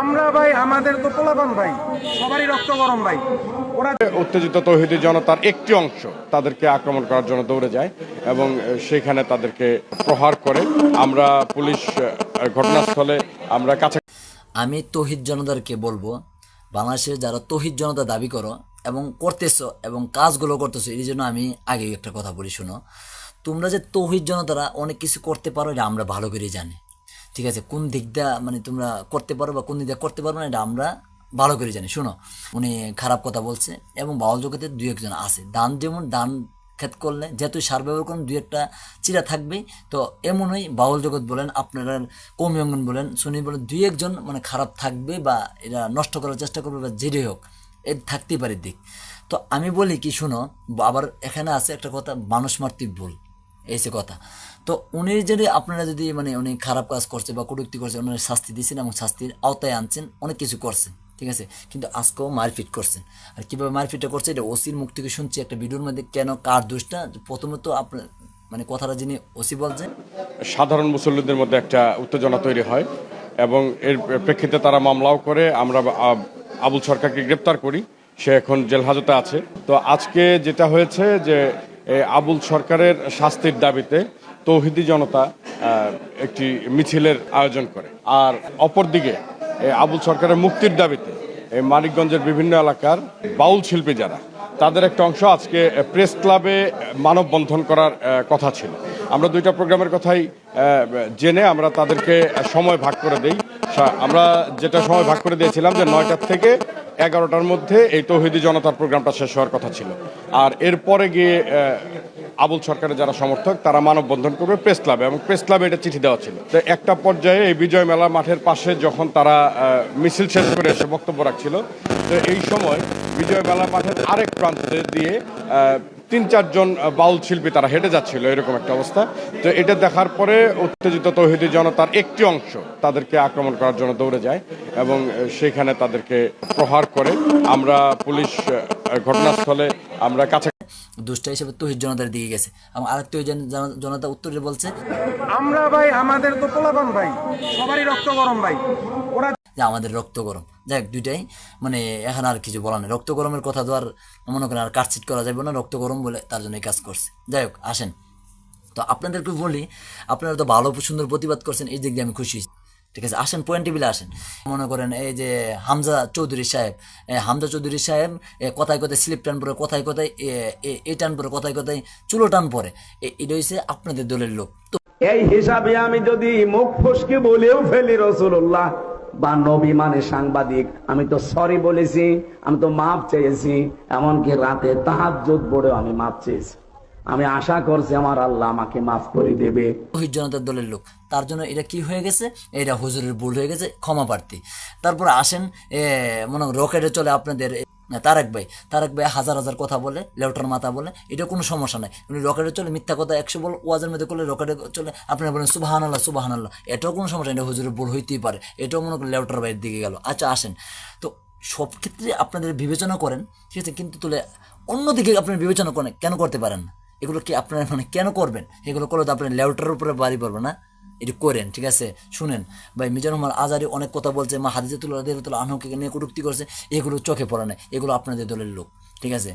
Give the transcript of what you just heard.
আমরা ভাই আমাদের তো পোলাপান ভাই সবারই রক্ত গরম ভাই। ওরা উত্তেজিত তৌহিদি জনতার একটি অংশ তাদেরকে আক্রমণ করার জন্য দৌড়ে যায় এবং সেখানে তাদেরকে প্রহার করে। আমরা পুলিশ ঘটনাস্থলে আমরা কাছে আমি তহিদ জনতাকে বলব বাংলাদেশের যারা তহিদ জনতা দাবি করো এবং করতেছ এবং কাজগুলো করতেছো এই জন্য আমি আগে একটা কথা বলি শোনো। তোমরা যে তহিদ জনতারা অনেক কিছু করতে পারো এটা আমরা ভালো করে জানি। ঠিক আছে, কোন দিকটা মানে তোমরা করতে পারো বা কোন দিকটা করতে পারো না, এটা আমরা ভালো করে জানি। শোনো, উনি খারাপ কথা বলছে এবং বাউল জগতে দুই একজন আছে। দান যেমন দান ক্ষেত করলে, যেহেতু সার ব্যবহার করেন, দুই একটা চিরা থাকবেই তো এমনই বাউল জগৎ বলেন, আপনারা কৌমি অঙ্গন বলেন সুনি বলেন, দুই একজন মানে খারাপ থাকবে বা এরা নষ্ট করার চেষ্টা করবে বা যেটাই হোক এর থাকতেই পারে দিক। তো আমি বলি কি, শুনো, আবার এখানে আছে একটা কথা, মানুষ মাতৃক ভুল। এই সে কথা। তো উনি যদি আপনারা যদি মানে উনি খারাপ কাজ করছে বা কটুক্তি করছে, ওনার শাস্তি দিয়েছেন এবং শাস্তির আওতায় আনছেন, অনেক কিছু করছেন, ঠিক আছে? কিন্তু আজকেও মারপিট করছেন। আর কীভাবে মারপিটটা করছে, এটা ওসির মুখ থেকে শুনছি একটা ভিডিওর মধ্যে, কেন, কার দোষটা? প্রথমত আপনার মানে কথাটা যিনি ওসি বলছেন। সাধারণ মুসল্লিদের মধ্যে একটা উত্তেজনা তৈরি হয় এবং এর প্রেক্ষিতে তারা মামলাও করে, আমরা আবুল সরকারকে গ্রেপ্তার করি, সে এখন জেল হাজতে আছে। তো আজকে যেটা হয়েছে যে আবুল সরকারের শাস্তির দাবিতে তৌহিদি জনতা একটি মিছিলের আয়োজন করে। আর অপরদিকে আবুল সরকারের মুক্তির দাবিতে মানিকগঞ্জের বিভিন্ন এলাকার বাউল শিল্পী যারা তাদের একটা অংশ আজকে প্রেস ক্লাবে মানববন্ধন করার কথা ছিল। আমরা দুইটা প্রোগ্রামের কথাই জেনে আমরা তাদেরকে সময় ভাগ করে দেই। আমরা যেটা সময় ভাগ করে দিয়েছিলাম যে নয়টার থেকে এগারোটার মধ্যে এই তৌহিদি জনতার প্রোগ্রামটা শেষ হওয়ার কথা ছিল। আর এরপরে গিয়ে আবুল সরকারের যারা সমর্থক, তারা মানববন্ধন করবে প্রেস ক্লাবে এবং প্রেস ক্লাবে এটা চিঠি দেওয়া ছিল। তো একটা পর্যায়ে এই বিজয় মেলা মাঠের পাশে যখন তারা মিছিল শেষ করে এসে বক্তব্য রাখছিল, তো এই সময় বিজয় মেলা মাঠের আরেক প্রান্তে দিয়ে তিন চারজন বাউল শিল্পী তারা হেঁটে যাচ্ছিল, এরকম একটা অবস্থা। তো এটা দেখার পরে উত্তেজিত তৌহিদি জনতার একটি অংশ তাদেরকে আক্রমণ করার জন্য দৌড়ে যায় এবং সেখানে তাদেরকে প্রহার করে। আমরা পুলিশ ঘটনাস্থলে আমরা কাছে দুষ্টা হিসেবে তহিদ জনতার দিকে গেছে। এবং আরেক তহিদ জন- জনতা উত্তরে বলছে আমরা ভাই আমাদের তো পোলাপান ভাই সবারই রক্ত গরম ভাই। ওরা যে আমাদের রক্ত গরম। যাই হোক দুইটাই মানে এখন আর কিছু বলার নেই। রক্ত গরমের কথা তো আর মনে করেন আর কাটছিট করা যাবে না রক্ত গরম বলে তার জন্য এই কাজ করছে। যাই হোক আসেন। তো আপনাদেরকে বলি আপনারা তো ভালো সুন্দর প্রতিবাদ করছেন এই দিক দিয়ে আমি খুশি হয়েছি। ঠিক আছে আসেন পয়েন্ট টেবিলে আসেন। মনে করেন এই যে হামজা চৌধুরী সাহেব হামজা চৌধুরী সাহেব কথায় কথায় স্লিপ টান পরে কথায় কথায় এ, টান পরে কথায় কথায় চুলো টান পরে এটা হচ্ছে আপনাদের দলের লোক। তো এই হিসাবে আমি যদি মুখ ফসকে বলেও ফেলি রসুল্লাহ বা নবী মানে সাংবাদিক আমি তো সরি বলেছি আমি তো মাপ চেয়েছি এমনকি রাতে তাহাজ্জুদ পড়েও আমি মাপ চেয়েছি। আমি আশা করছি আমার আল্লাহ আমাকে মাফ করে দেবে। শহীদ জনতার দলের লোক। তার জন্য এটা কি হয়ে গেছে? এটা হুজুরের ভুল হয়ে গেছে, ক্ষমা প্রার্থী। তারপর আসেন মনে রকেটে চলে আপনাদের তারেক ভাই। তারেক ভাই হাজার হাজার কথা বলে, লেউটার মাথা বলে, এটা কোনো সমস্যা নাই। উনি রকেটে চলে, মিথ্যা কথা একশো বল ওয়াজের মধ্যে করলে রকেটে চলে আপনারা বলেন সুবাহান আল্লাহ সুবাহান আল্লাহ এটাও কোনো সমস্যা এটা হুজুরের ভুল হইতেই পারে। এটাও মনে করেন লেউটার ভাইয়ের দিকে গেল। আচ্ছা আসেন। তো সব ক্ষেত্রে আপনাদের বিবেচনা করেন, ঠিক আছে? কিন্তু তুলে অন্যদিকে আপনারা বিবেচনা করেন, কেন করতে পারেন না? এগুলো কি আপনারা মানে কেন করবেন? এগুলো করলে তো আপনার লেউটার উপরে বাড়ি পড়বে না? এটি করেন, ঠিক আছে? শুনেন, ভাই মিজানুর রহমান আজারি অনেক কথা বলছে, মা হাদিজাতুল্লাহ আনহকে নিয়ে কটুক্তি করছে, এগুলো চোখে পড়ে না, এগুলো আপনাদের দলের লোক, ঠিক আছে?